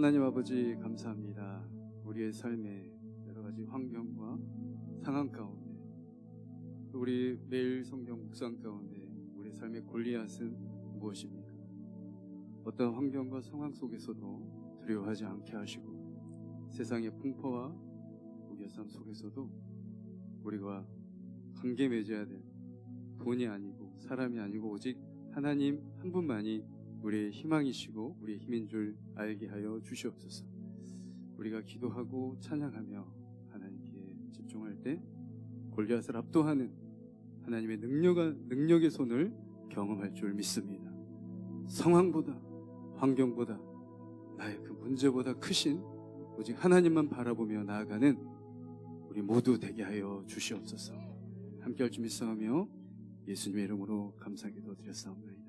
하나님 아버지 감사합니다. 우리의 삶에 여러 가지 환경과 상황 가운데 또 우리 매일 성경 묵상 가운데 우리 삶의 골리앗은 무엇입니까? 어떤 환경과 상황 속에서도 두려워하지 않게 하시고 세상의 풍파와 우리의 삶 속에서도 우리가 관계 맺어야 될 돈이 아니고 사람이 아니고 오직 하나님 한 분만이 우리의 희망이시고 우리의 힘인 줄 알게 하여 주시옵소서. 우리가 기도하고 찬양하며 하나님께 집중할 때 골리앗을 압도하는 하나님의 능력과 능력 의 손을 경험할 줄 믿습니다. 상황보다 환경보다 나의 그 문제보다 크신 오직 하나님만 바라보며 나아가는 우리 모두 되게 하여 주시옵소서. 함께 할 줄 믿사오며 예수님의 이름으로 감사기도 드렸사옵나이다.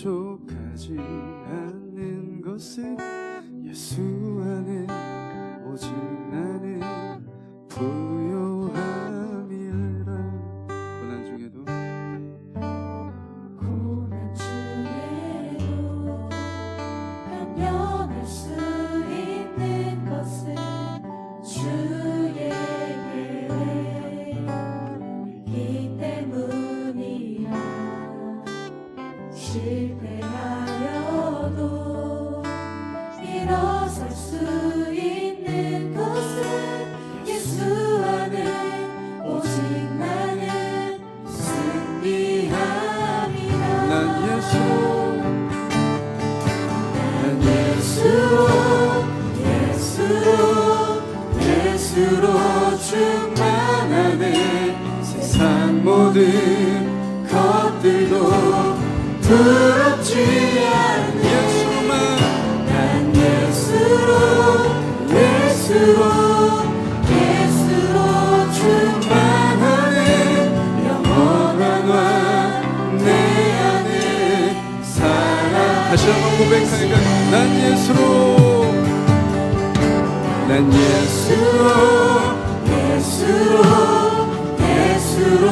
부족하지 일 고백하니까 난 예수로 난 예수로. 예수로 예수로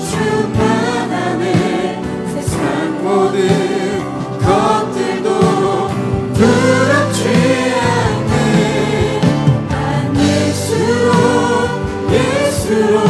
충만하네 세상 모든 것들도 두렵지 않네. 난 예수로 예수로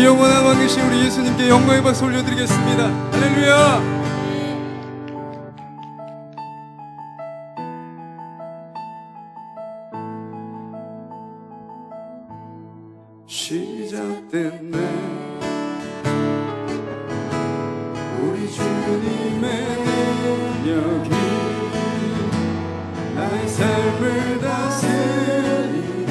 우리의 영원한 왕이신 우리 예수님께 영광의 박수 올려드리겠습니다. 할렐루야! 시작됐네 우리 주님의 능력이 나의 삶을 다스리고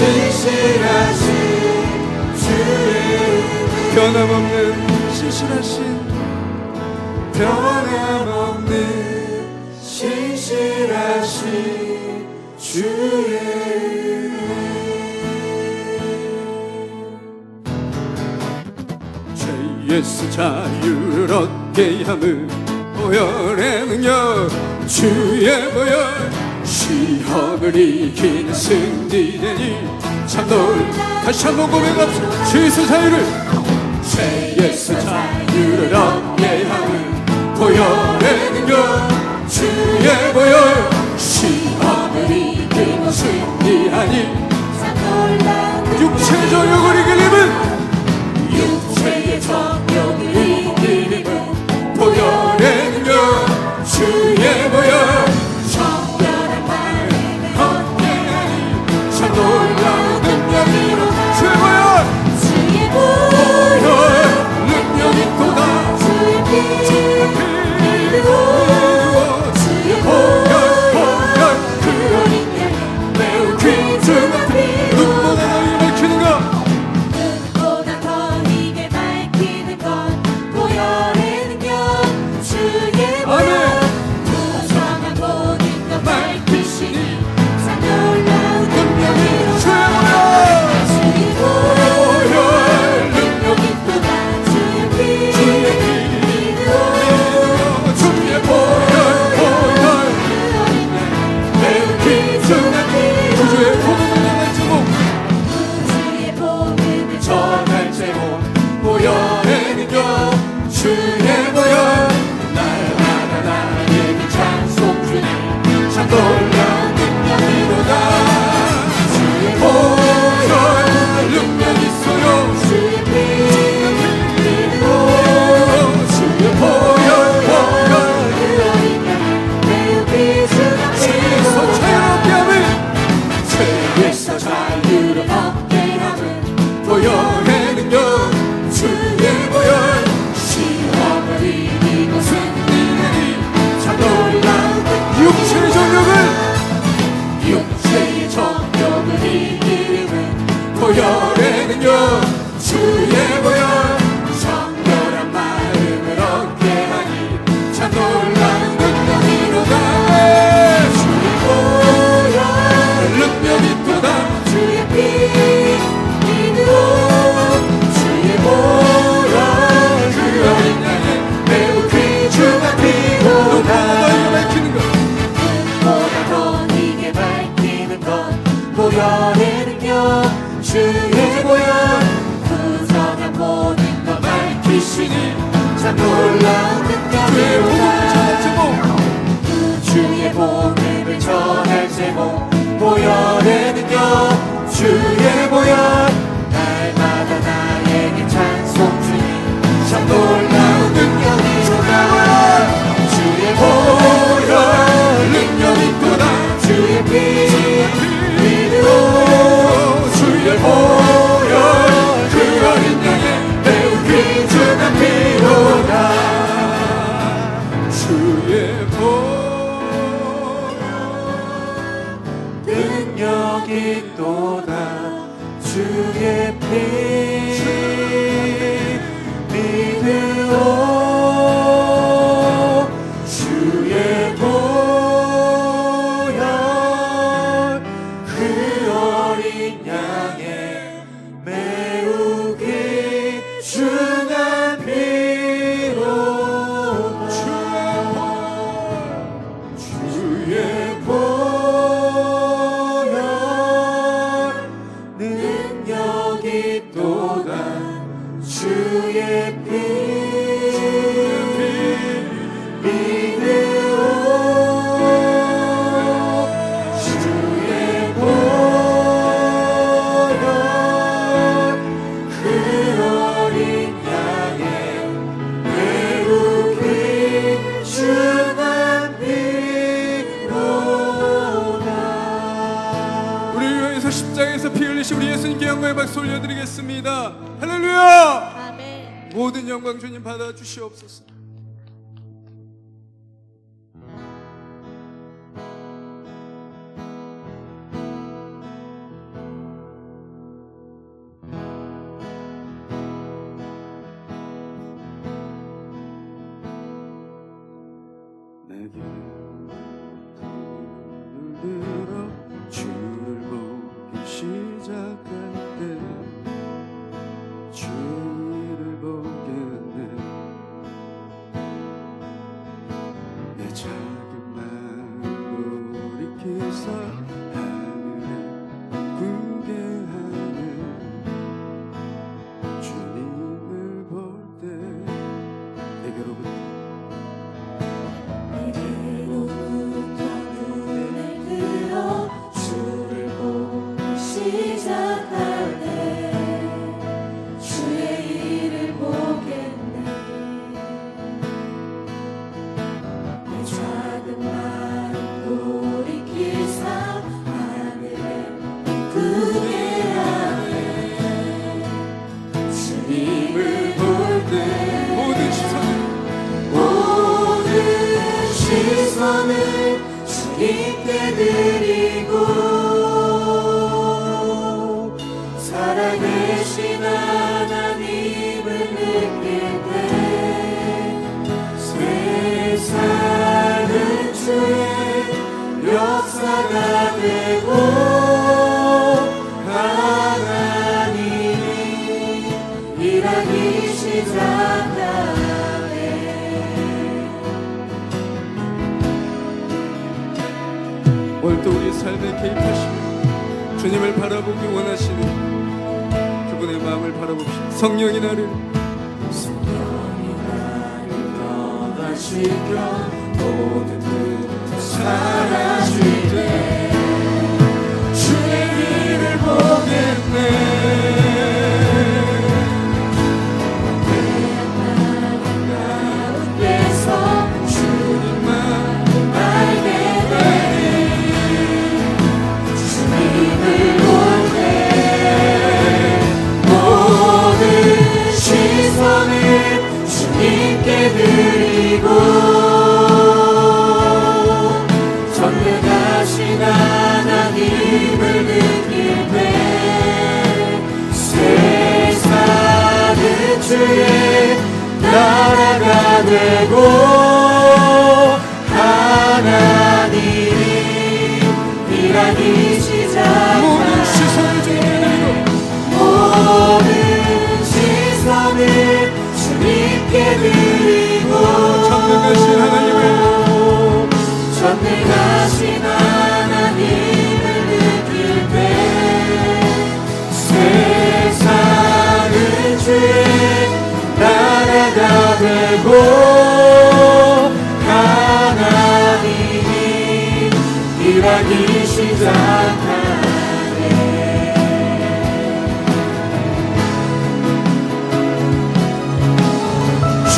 신실하신 주의 변함없는 신실하신 변함없는 신실하신 주의 죄에서 자유를 얻게 함을 보혈의 능력 주의 보혈 시험을 이기는 승리되니 참 놀. 다시 한번 고백합시다. 죄에서 자유를. 죄에서 자유를 얻게 함을 보혈의 능력. 주의 보혈. 시험을 이기는 승리하니 육체적 욕을 이 내 개입하시며 주님을 바라보기 원하시는 그분의 마음을 바라봅시다. 성령이 나를 성령이 나를 떠나시며 모든 뜻 사라지네 주의 길을 보겠네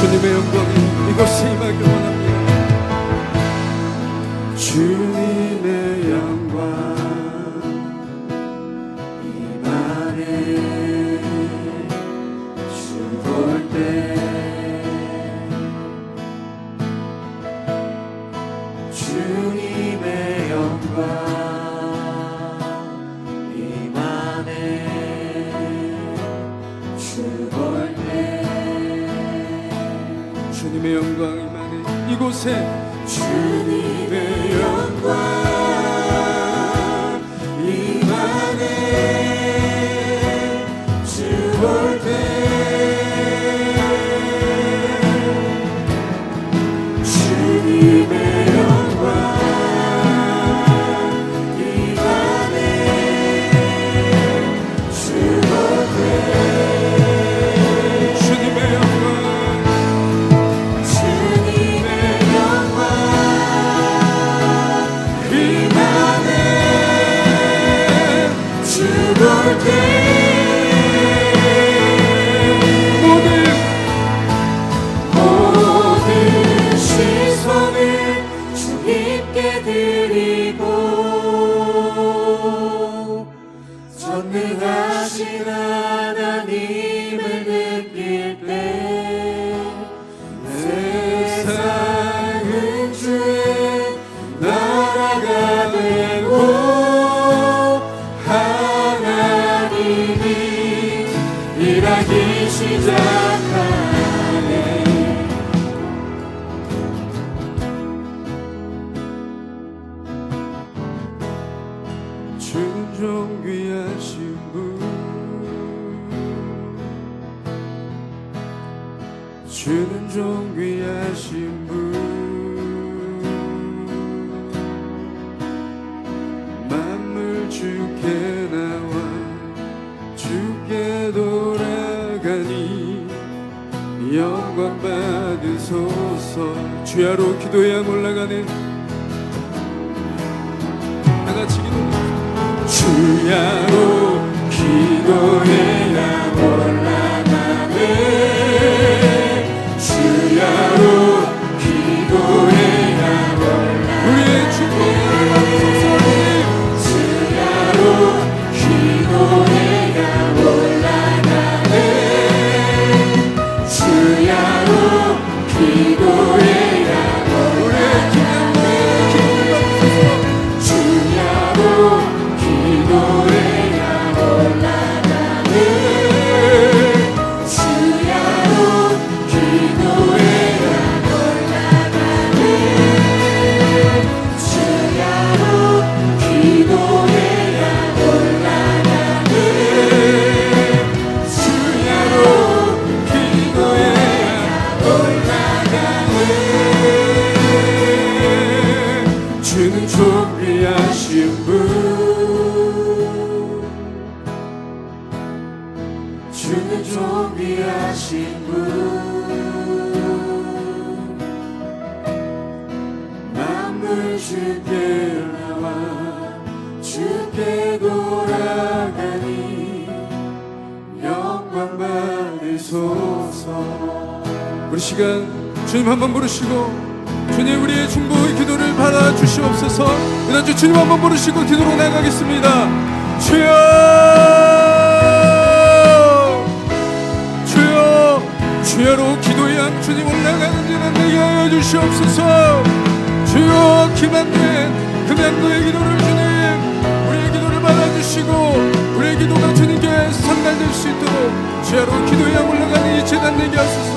주님의 영광이 이곳에 임하기 원합니다. 주님의 영광 이만에 Jesus. 할렐루야 올라가네. 다 같이 기도 주야로 기도해. 우리 시간 주님 한번 부르시고 주님 우리의 중보의 기도를 받아 주시옵소서. 이날주 주님 한번 부르시고 기도로 나가겠습니다. 주여 주여 주여로 기도의 양 주님 올라가는 지는 내게 하여 주시옵소서. 주여 기만된 금양도의 기도를 주 기도가 주님께 상달될 수 있도록 기도의 양 올라가는 이 재단 내게 하소서